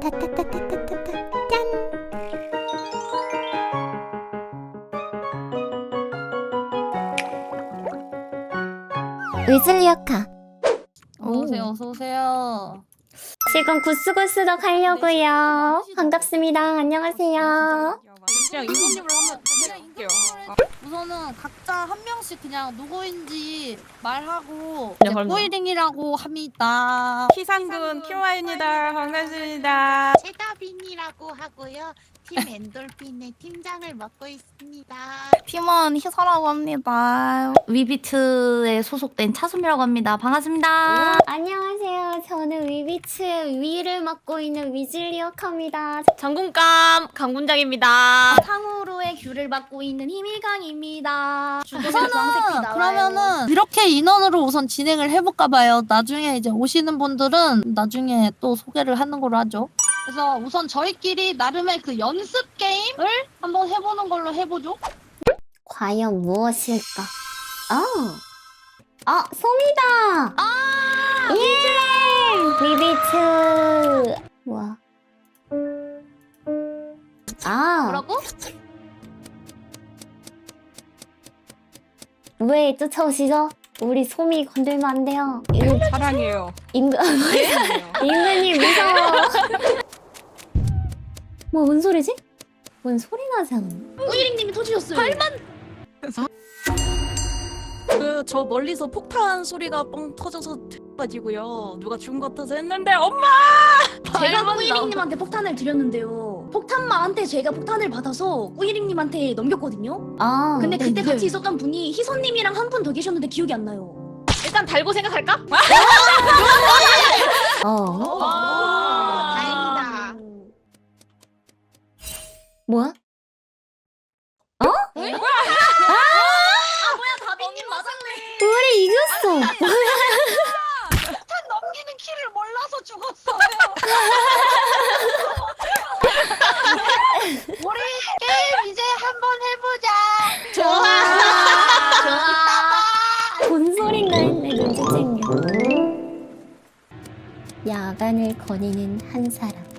타타타타타타타 짠. 위즐리어카 어서오세요, 어서오세요. 지금 구스구스덕 하려고요. 반갑습니다. 안녕하세요. 그냥 인사님을 한번 해볼게요. 우선은 각자 한 명씩 그냥 누구인지 말하고 네, 이제 그럼요. 꼬이링이라고 합니다. 희상군 키와입니다. 반갑습니다. 최다빈이라고 하고요. 팀 엔돌핀의 팀장을 맡고 있습니다. 팀원 희서라고 합니다. 위비트에 소속된 차수미라고 합니다. 반갑습니다. 안녕하세요. 저는 위비츠 위를 맡고 있는 위즐리어카입니다. 장군감 강군장입니다. 탕후루의 귤을 맡고 있는 희미강입니다. 우선은 그러면은 이렇게 인원으로 우선 진행을 해볼까 봐요. 나중에 이제 오시는 분들은 나중에 또 소개를 하는 걸로 하죠. 그래서 우선 저희끼리 나름의 그 연습 게임을 한번 해보는 걸로 해보죠. 과연 무엇일까? 어, 어, 솜이다. 아, 예, 위비츠. 와. 아, 뭐라고? 왜 쫓아오시죠? 우리 솜이 건들면 안 돼요. 이거 사랑해요. 임금 임금님 무서워. 뭐 뭔 소리지? 뭔 소리 나지 않나? 꾸이링님이 터지셨어요. 그저 멀리서 폭탄 소리가 뻥 터져서 가지고요. 누가 죽은 것 같아서 했는데 엄마! 제가 발만 꾸이링님한테 폭탄을 드렸는데요. 폭탄마한테 제가 폭탄을 받아서 꾸이링님한테 넘겼거든요. 아, 근데 그때 네. 같이 있었던 분이 희선님이랑 한 분 더 계셨는데 기억이 안 나요. 일단 달고 생각할까? 어, 아. 뭐야? 다빈님 맞았네. 우리 이겼어. 넘기는 키를 몰라서 죽었어요. 우리 게임 이제 한번 해보자. 좋아. 좋아. 뭔 소린가 했네 눈치 챙겨. 야간을 거니는 한 사람.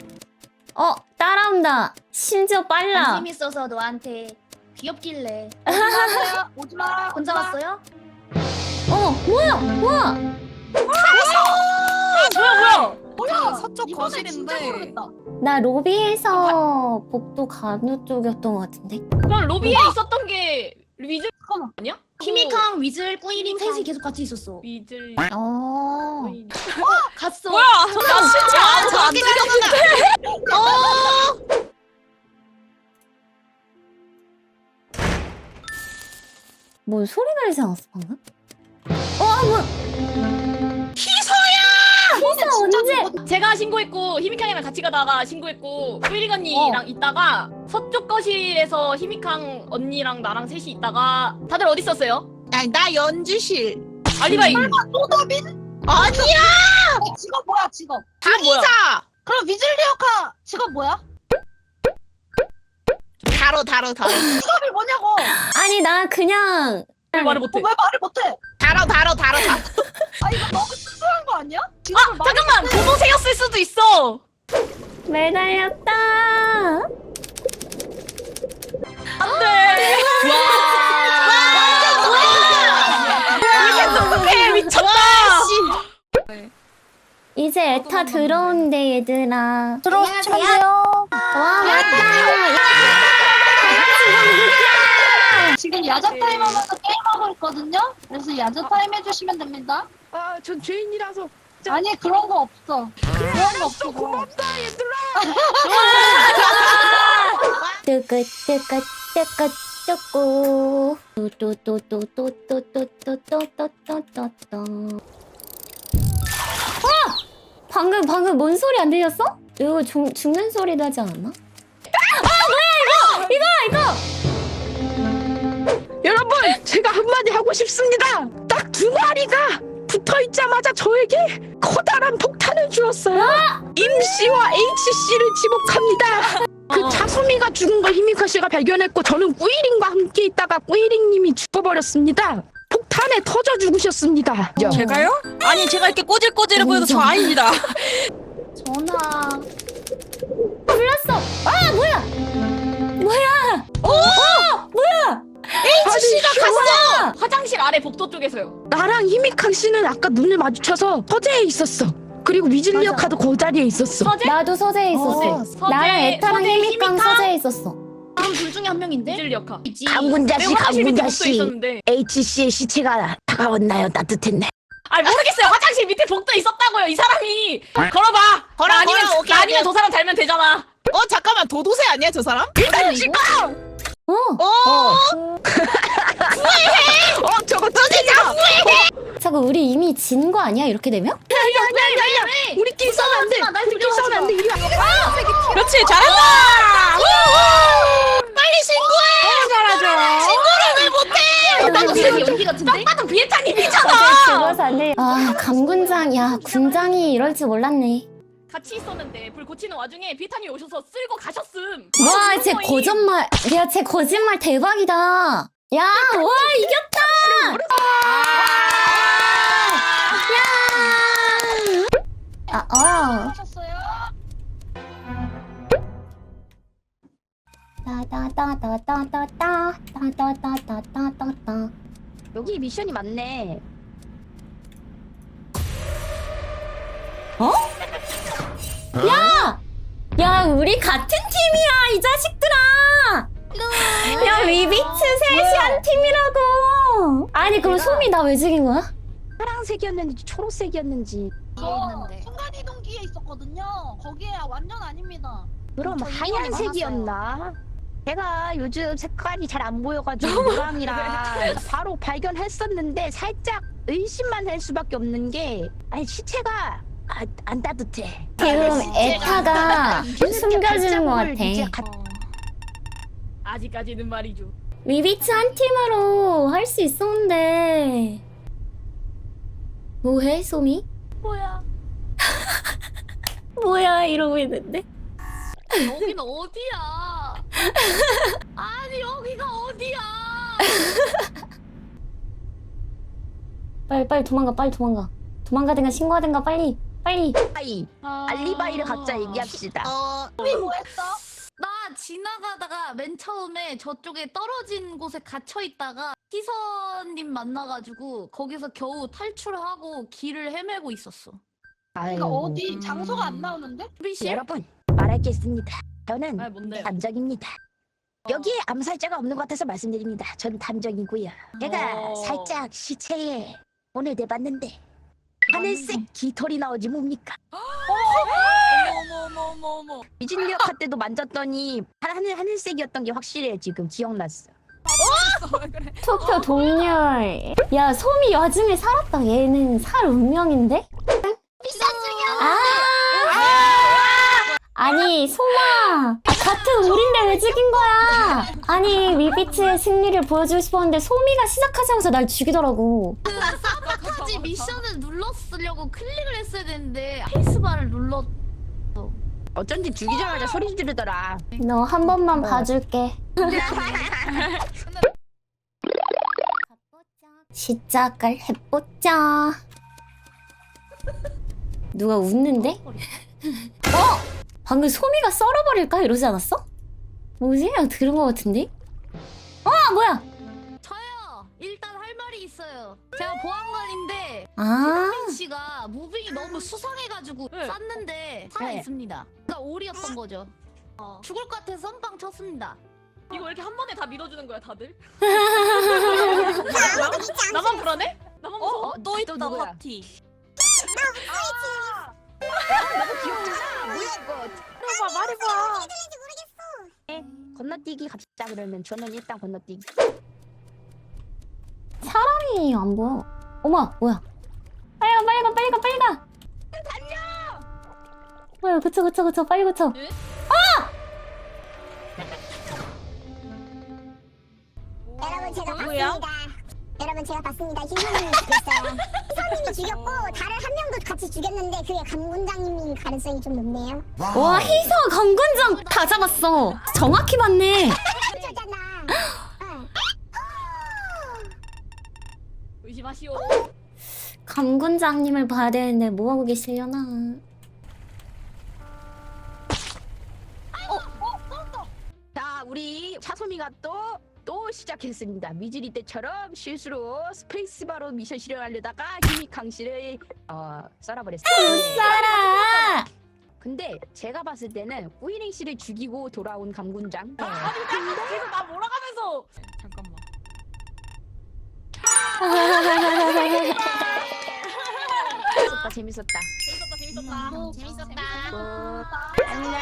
어, 따라온다. 심지어 빨라. 관심 있어서 너한테 귀엽길래. 오지마. 혼자 왔어요? 어, 뭐야, 뭐야? 뭐야 뭐야? 뭐야? 서쪽 이번에 진짜 모르겠다. 나 로비에서 복도 간우 쪽이었던 것 같은데. 그럼 로비에 있었던 게 위즐 잠깐만. 아니야? 희미캉, 위즐, 꾸이링 셋이 계속 같이 있었어. 위즐. 어. 갔어. 뭐야? 나 진짜 저안 뭔 소리 나지 않았어 방금? 어, 뭐야? 희서야! 희서 언제? 제가 신고했고 희미캉이랑 같이 가다가 신고했고 뿌이링 언니랑 있다가 서쪽 거실에서 희미캉 언니랑 나랑 셋이 있다가 다들 어디 있었어요? 아니 나 연주실. 알리바이. 아니야. 직업 뭐야, 직업? 강의사. 그럼 위즐리어카 직업 뭐야? 다로 다로 다로. 직업이 뭐냐고. 아니 나 그냥 왜 말을 못해? 왜 말을 못해? 다로 다로 다로 다로. 아 이거 너무 씁쓸한 거 아니야? 말 잠깐만 도도새였을 수도 있어. 매달렸다. 안돼. 어떡해 미쳤다. 이제 에타 들어온대 얘들아. 들어오시면 돼요. 와 맞다. 지금 야자 타임 하면서 게임하고 있거든요. 그래서 야자 타임 해주시면 됩니다. 아, 전 죄인이라서. 아니 그런 거 없어. 그런 거 없어. 고맙다. 뜨거 뜨거 뜨거 뜨거. 또또또또또또또또또또또. 어! 방금 방금 뭔 소리 안 들렸어? 이거 죽, 죽는 소리 나지 않았나? 아 뭐야 이거 이거 이거 여러분, 제가 한마디 하고 싶습니다. 딱 두 마리가 붙어 있자마자 저에게 커다란 폭탄을 주었어요. 임 씨와 H 씨를 지목합니다. 그 차수미가 죽은 걸 히미카 씨가 발견했고 저는 꾸이링과 함께 있다가 꾸이링님이 죽어버렸습니다. 폭탄에 터져 죽으셨습니다. 제가요? 아니 제가 이렇게 꼬질꼬질해 보여서 저. 아닙니다. 전화. 뚫렸어. 아 뭐야? 뭐야? HC가 갔어. 화장실 아래 복도 쪽에서요. 나랑 히미캉 씨는 아까 눈을 마주쳐서 서재에 있었어. 그리고 위즐리어카도 그 자리에 있었어. 서재? 나도 서재에 있었어. 서재, 나랑 에타랑 서재, 해미깡 희미깡, 서재에 있었어. 다음 둘 중에 한 명인데? 이질 역할. 있지. 강군자 씨, 화장실 밑에 강군자 복도 씨. 있었는데. HC의 시체가 다가왔나요? 따뜻했네. 아니 모르겠어요. 화장실 밑에 복도 있었다고요. 이 사람이. 걸어봐. 걸어, 나 아니면 걸어, 오케이, 나 아니면 오케이. 저 사람 달면 되잖아. 어 잠깐만 도도새 아니야 저 사람? 어. 어. 어 저거 도대체가 자꾸 우리 이미 진 거 아니야? 이렇게 되면? 우리끼리 싸우면 안 돼. 날 우리끼리 싸우면 안 돼. 이리 와. 그렇지 잘한다. 빨리 신고해. 잘하죠. 신고를 왜 못해? 나도 지금 연기 같은데? 딱 봐도 안 돼. 아 감군장, 야 군장이 이럴 줄 몰랐네. 같이 있었는데 불 고치는 와중에 비에타님이 오셔서 쓸고 가셨음. 와, 쟤 거의. 거짓말. 야, 쟤 거짓말 대박이다. 야, 와, 이겼다! 야! 아, 어. 따따따따따 따따따따따따따 여기 미션이 많네. 어? 야! 야, 우리 같은 팀이야, 이 자식들아! 야, 위비츠 셋이 한 팀이라고. 아니, 그럼 소미 나 왜 죽인 거야? 파랑색이었는지 초록색이었는지. 저 있는데. 순간이동기에 있었거든요. 거기에 완전 아닙니다. 그럼 저 하얀색이었나? 제가 요즘 색깔이 잘 안 보여가지고 노랑이라 바로 발견했었는데 살짝 의심만 할 수밖에 없는 게 아니 시체가 아, 안 따뜻해. 지금 에타가 숨겨주는 것 발자국을 이제 같아. 가- 아직까지는 말이죠. 위비츠 한 팀으로 할 수 있었는데. 뭐해, 소미? 뭐야? 뭐야, 이러고 있는데. 여기는 어디야? 아니 여기가 어디야? 빨리, 빨리 도망가, 빨리 도망가. 도망가든가 신고하든가, 빨리, 빨리. 아이, 알리바이를 각자 얘기합시다. 어뭐 했어? 나 지나가다가 맨 처음에 저쪽에 떨어진 곳에 갇혀 있다가 희선님 만나가지고 거기서 겨우 탈출하고 길을 헤매고 있었어. 그러니까 어디 장소가 안 나오는데? 프리실? 여러분 말할 게 있습니다. 저는 아 뭔데? 담정입니다. 여기에 암살자가 없는 것 같아서 말씀드립니다. 저는 담정이고요. 제가 어. 살짝 시체에 오늘 내봤는데 하늘색 깃털이 나오지 뭡니까? 어머 머머머머. 미진력 할 때도 만졌더니 하늘 하늘색이었던 게 확실해 지금 기억났어. 투표 동률. 야, 소미 와중에 살았다. 얘는 살 운명인데? 아! 아니, 소마. 아, 같은 우린데 왜 죽인 거야? 아니, 위비츠의 승리를 보여주고 싶었는데 소미가 시작하자마자 날 죽이더라고. 사지 미션을 눌렀으려고 클릭을 했어야 되는데 페이스바를 눌렀. 어쩐지 죽이자마자 소리 지르더라. 너 한 번만 봐줄게. 시작을 해보자. 누가 웃는데? 어? 방금 소미가 썰어버릴까 이러지 않았어? 뭐지? 나 들은 것 같은데? 어 뭐야? 저요. 일단 있어요. 제가 보안관인데 아 민 씨가 무빙이 너무 수상해가지고 네. 쐈는데 살아 네. 있습니다. 그러니까 오리였던 거죠. 죽을 것 같아서 선빵 쳤습니다. 이거 왜 이렇게 한 번에 다 밀어주는 거야 다들? 나만 불안해? 나만 무서워? 또 있다 누구야? 파티. 귀엽잖아. 뭐야 이거? 말해봐 말해봐. 건너뛰기 갑시다 그러면 저는 일단 건너뛰기. 사람이 안 보여. 어머 뭐야? 빨리 가 빨리 가 빨리 가 빨리 가. 달려. 뭐야 그쵸 그쵸 그쵸 빨리 그쵸. 네? 여러분 제가 누구야? 봤습니다. 여러분 제가 봤습니다. 힐링님이 죽였어요. 희선님이 죽였고 다른 한 명도 같이 죽였는데 그게 감군장님인 가능성이 좀 높네요. 와 희서 강군장 다 잡았어. 정확히 봤네. 저잖아. 어. 의심하시오. 감군장님을 봐야 되는데 뭐 하고 계시려나? 어 우리 차소미가 또 또 시작했습니다. 미즈리 때처럼 실수로 스페이스바로 미션 실행하려다가 히미캉 씨를 어, 썰어버렸어요. 쏴라! 근데 제가 봤을 때는 꾸이링 씨를 죽이고 돌아온 감군장. 네. 계속 나 몰아가면서. 재밌었다, 재밌었다. 재밌었다 재밌었다 어, 안녕.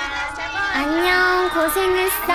안녕, 고생했어.